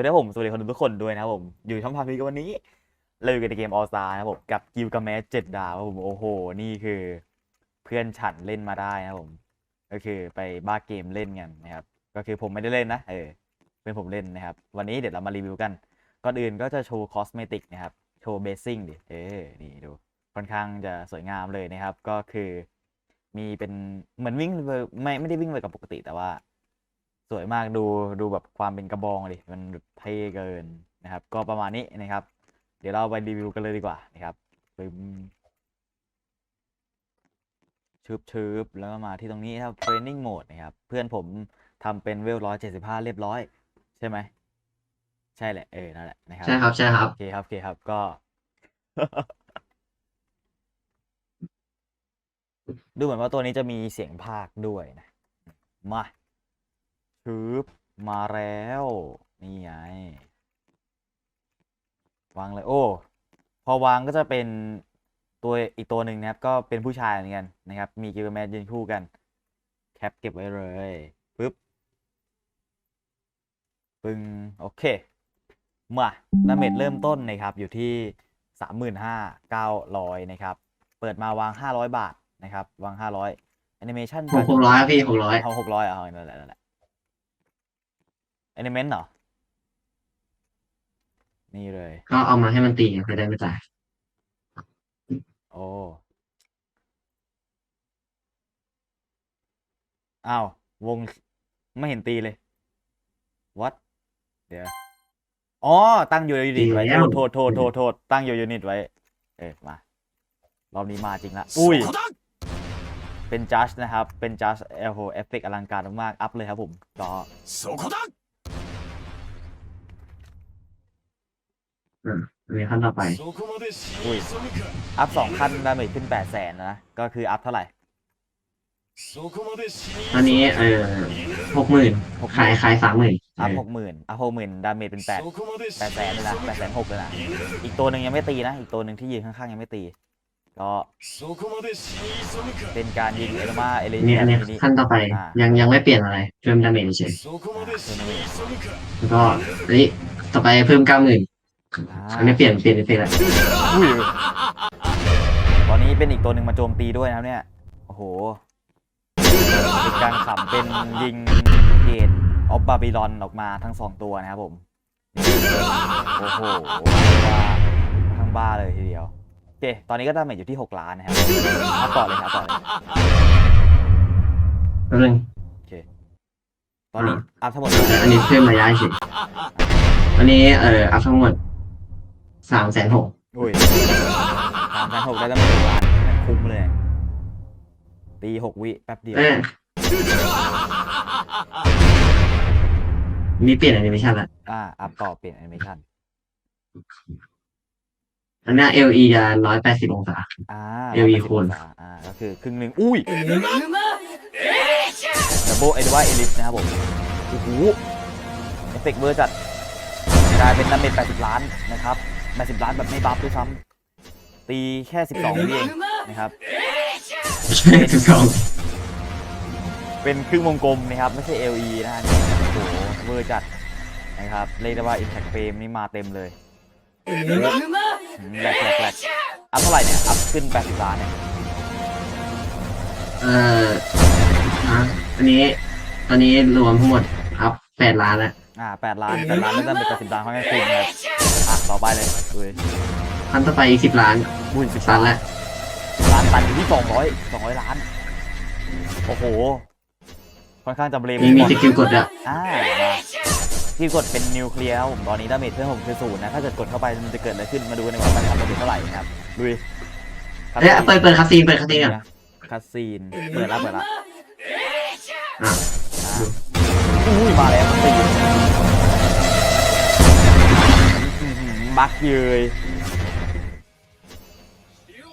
วัสดีผมสวัสดีคนดูทุกคนด้วยนะครับผม อยู่ช่องพาพีกันวันนี้ เราอยู่กันในเกมออสตานะครับผมกับกิลกาแมสเจ็ดดาวครับผมโอ้โห นี่คือเพื่อนฉันเล่นมาได้นะครับผม ก็คือไปบ้าเกมเล่นกันนะครับ ก็คือผมไม่ได้เล่นนะเออเป็นผมเล่นนะครับ วันนี้เดี๋ยวเรามารีวิวกันก่อนอื่นก็จะโชว์คอสเมติกนะครับ โชว์เบสซิ่งดิเออนี่ดูค่อนข้างจะสวยงามเลยนะครับ ก็คือ มีเป็นเหมือนวิ่งไม่ไม่ได้วิ่งเลยกับปกติแต่ว่า สวยมากดูดูแบบความเป็นกระบองดิมันแบบเท่เกินนะครับ ก็ประมาณนี้นะครับ เดี๋ยวเราไปรีวิวกันเลยดีกว่านะครับปึ้มชืบชืบแล้วก็มาที่ตรงนี้ครับ training mode นะครับ เพื่อนผมทำเป็นเวลร้อยเจ็ดสิบห้าเรียบร้อย ใช่ไหม ใช่แหละ เออ นั่นแหละนะครับ ใช่ครับ ใช่ครับ โอเคครับ โอเคครับ ก็ ดูเหมือนว่าตัวนี้จะมีเสียงภาคด้วยนะ มา ชืบมาแล้ว นี่ไง วางเลยโอ้ พอวางก็จะเป็นตัวอีกตัวหนึ่งนะครับ ก็เป็นผู้ชายเหมือนกันนะครับ มีกิลแมนยืนคู่กัน แคปเก็บไว้เลยปึ๊บปึงโอเค มาดาเมจเริ่มต้นนะครับ อยู่ที่สามหมื่นห้าเก้าร้อยนะครับ เปิดมาวางห้าร้อยบาทนะครับ วางห้าร้อยแอนิเมชันหกหกร้อยพี่หกร้อยเอาหกร้อยเอานั่นแหละนั่นแหละแอนิเมนต์เหรอ นี่เลย ก็เอามาให้มันตีไงจะได้ไม่จ่ายโอ้อ้าว วงไม่เห็นตีเลยวัดเดี๋ยว อ๋อ ตั้งอยู่ยูนิตไว้โทษโทษ โทษ โทษ โทษ ตั้งอยู่ยูนิตไว้ เออมา รอบนี้มาจริงละ อุ้ย เป็นจัสนะครับ เป็นจัสเอลโหเอฟเฟกอลังการมากๆอัพเลยครับผมก็ มีขั้นต่อไป อุ้ยอัพสองขั้นดาเมจขึ้นแปดแสนนะ ก็คืออัพเท่าไหร่อันนี้เออหกหมื่นขายขายสามหมื่นอัพหกหมื่นอัพหกหมื่นดาเมจเป็นแปดแปดแสนเลยนะแปดแสนหกเลยนะอีกตัวหนึ่งยังไม่ตีนะ อีกตัวหนึ่งที่ยืนข้างๆยังไม่ตี ก็เป็นการยิงเอลมาเอลินี่อันนี้ขั้นต่อไปยังยังไม่เปลี่ยนอะไร เพิ่มดาเมจเฉยแล้วก็นี่ต่อไปเพิ่มเก้าหมื่น อันนี้เปลี่ยนเปลี่ยนเอฟเฟกต์แล้วอุ้ยตอนนี้เป็นอีกตัวหนึ่งมาโจมตีด้วยนะครับเนี่ย โอ้โหเป็นการขำเป็นยิงเกตออฟบาบิลอนออกมาทั้งสองตัวนะครับผม โอ้โหว่าทั้งบ้าเลยทีเดียวโอเคตอนนี้ก็ดาเมจอยู่ที่ 6 ล้านนะครับเอาต่อเลยครับต่อเลยแป๊บนึงโอเคตอนนี้อัพทั้งหมด อันนี้เพิ่มระยะเฉยอันนี้เอออัพทั้งหมด สามแสนหกอุ้ยสามพันหกได้ดาเมจล้านคุ้มเลย ตีหกวิแป๊บเดียวเออมีเปลี่ยนแอนิเมชันละอ่า อัพต่อเปลี่ยนแอนิเมชันอันนี้ LE จะร้อยแปดสิบองศา อ่าเอวี180คูณองศาอ่า ก็คือครึ่งหนึ่งอุ้ยดับเบิลเอเดวาเอลิสนะครับผม โอ้โห เอฟเฟกต์เวอร์จัดกลายเป็นดาเมจ80 ล้านนะครับ 80ล้านแบบไม่บัฟด้วยซ้ำตีแค่ 12วิเองนะครับใช่ถูกต้องเป็นครึ่งวงกลมนะครับไม่ใช่ LE นะฮะนี่โอ้โหเวอร์จัดนะครับเรียกได้ว่า Impact Frame นี่มาเต็มเลยอืมแหลกแหลกแหลกอัพเท่าไหร่เนี่ย อัพขึ้น 80ล้านเนี่ยเอ่อฮะอันนี้ ตอนนี้รวมทั้งหมดอัพแปดล้านแล้ว อ่า8ล้าน8ล้านไม่ได้เป็น80ล้านเขาไม่คุ้มนะครับอะต่อไปเลยดูดิขั้นต่อไปอีกสิบล้านบุญสิบตัล้านนแล้วล้านตันอยู่ที่200 200ล้าน โอ้โห ค่อนข้างจะเบรมมีมีสกิลกดอะอ่ามาที่กดเป็นนิวเคลียร์ครับผมตอนนี้ดาเมจเพื่อนผมคือศูนย์นะ ถ้าเกิดกดเข้าไปมันจะเกิดอะไรขึ้นมาดูกันดีกว่ามันทำดาเมจเท่าไหร่นะครับดูดิเอ้ยเปิดเปิดคาซีนเปิดคาซีนก่อนคัสซีนเปิดแล้วเปิดแล้วอะอะอุ้ยมาแล้วคัสซีนอื้ บักเยย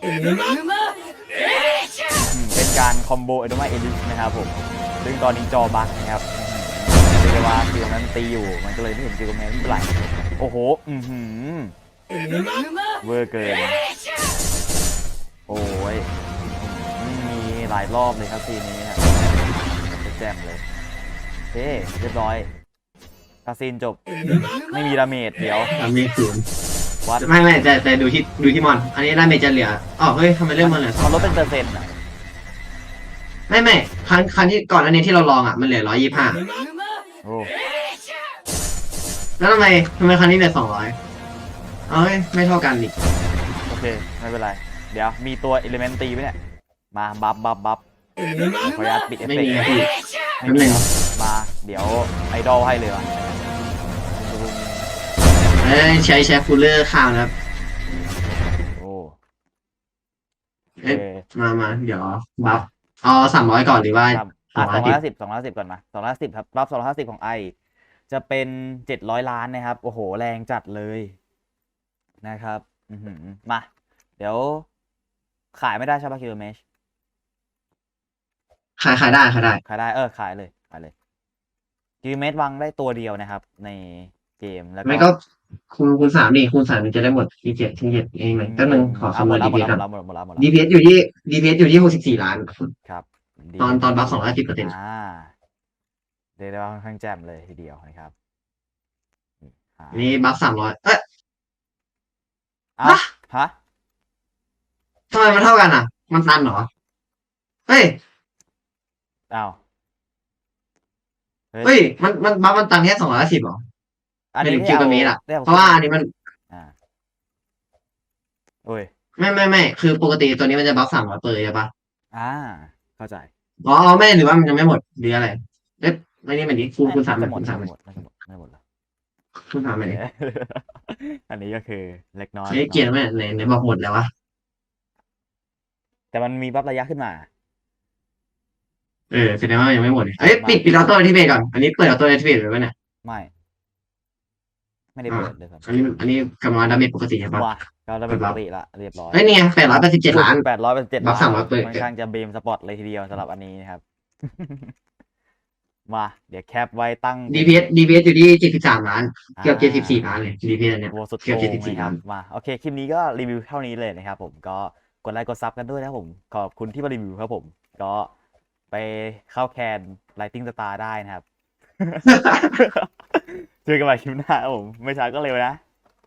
อื้อหือเป็นการคอมโบเอโดมาเอลิสนะครับผม ซึ่งตอนนี้จอบักนะครับเรียกว่าคิวนั้นตีอยู่ มันก็เลยไม่เห็นคิวแมนไม่เป็นไรโอ้โห อือหือเวอร์เกิน โอ้ย มีหลายรอบเลยครับซีนี้ครับแจ่มเลยโอเคเรียบร้อย คาซีนจบ ไม่มีดาเมจเดี๋ยว ดาเมจศูนย์วัด ไม่ไม่แต่แต่ดูที่ดูที่มอน อันนี้ดาเมจจะเหลืออ๋อเฮ้ยทำไมเรื่องมันเหลือสอมังนลดเป็นเปอร์เซ็นต์อะไม่ไม่ครั้งครั้งที่ก่อนอันนี้ที่เราลองอะมันเหลือร้อยยี่ห้าโอ้แล้วทำไมทำไมครั้งนี้เหลือสองร้อยเอ้ยไม่เท่ากันดิโอเค ไม่เป็นไร เดี๋ยวมีตัวอิเลเมนตีไหมเนี่ย มาบัฟบัฟบัฟขออนุญาตปิดเอฟไม่เฟกมีต์ ครับพี่ไม่แป๊บมีนึงมา เดี๋ยวไอดอลให้เลยว่ะ เอ้ยใช้ใช้ฟูลเลอร์ข้าวนะครับ โอ้โอเอ๊ะเคมามาเดี๋ยวบัฟเอาสามร้อยก่อนหรือว่า ครับอะสองร้อย250ห้าสิบสองร้อยห้าสิบก่อนมาสองร้อยห้าสิบครับบัฟสองร้อยห้าสิบของไอ จะเป็นเจ็ดร้อยล้านนะครับ โอ้โห แรงจัดเลยนะครับอือหือมา เดี๋ยว ขายไม่ได้ใช่ปะคิวเมชขายขายได้ขายได้ ขายได้เออ ขายเลยขายเลยคิวเมชวางได้ตัวเดียวนะครับ ในเกมแล้วก็ไม่ก็ คูณคูณสามดิคูณสามมันจะได้หมดที่เจ็ดที่เจ็ดเองไหมก็หนึ่งขอเอาคำหมนวดณแล้วดีหมพีดคแล้รัวบหมดแล้วหมดแล้วหมดแล้วดีพีอยู่ที่ดีพีอยู่ที่หกสิบสี่ล้าน ครับดีตอนตอนบัฟสองร้อยสิบเปอร์เซ็นต์อ่าเรียกได้ว่าค่อนข้างแจ่มเลยทีเดียวนะครับนี่หานี่บัฟสามร้อยเอ๊ะ เอ้าฮะ ฮะทำไมมันเท่ากันอะ มันตันเหรอ เฮ้ยอ้าวเฮ้ยเฮ้ย มันมันบัฟมันตันแค่สองร้อยสิบหรอ อันไม่นี้ถึงคิวกับเมตรอะได้เพราะว่าอันนี้มันอ่าโอ้ยไม่ไม่ไม่คือปกติตัวนี้มันจะบัฟสามร้อยเปอร์ใช่ปะอ่า เข้าใจอ๋ออ๋อไม่หรือว่ามันยังไม่หมดหรืออะไรเอ๊ะไม่นี่มันดิคูณคูณสามไม่คูหมดณสามไม่หมดไม่หมดไม่หมดแล้วคูณสามไปดิอันนี้ก็คือเล็กน้อยใช้เกียร์ไหมไหนไหนบอกหมดแล้ววะแต่มันมีบัฟระยะขึ้นมา เออแสดงว่ายังไม่หมดเอ้ยปิดปิดออโต้ที่เบก่อนอันนี้เปิดออโต้ที่เบไปวะเนี่ยไม่ ไม่ได้เปิดเลยครับอันนี้อันนี้กำลังดาเมจปกติใช่ปะว้าก็ได้เป็นปกติละเรียบร้อยเฮ้ยนี่ไงแปดร้อยแปดสิบเจ็ดล้าน แปดร้อยเป็นเจ็ดบัฟ300เปิด ค่อนข้างจะเบมสปอตเลยทีเดียวสำหรับอันนี้นะครับ มา เดี๋ยวแคปไว้ตั้ง DPS DPS อยู่ที่เจ็ดสิบสามล้าน เกือบเจ็ดสิบสี่ล้านเลย DPS อันเนี่ยโอ้สุดเกือบโกง74นะครับล้าน มาโอเคคลิปนี้ก็รีวิวเท่านี้เลยนะครับผมก็กดไลค์กดซับกันด้วยนะครับผม ขอบคุณที่มารีวิวครับผม ก็ไปเข้าแคน Lighting Star ได้นะครับ เจอกันใหม่คลิปหน้าครับผมไม่ช้าก็เร็วนะ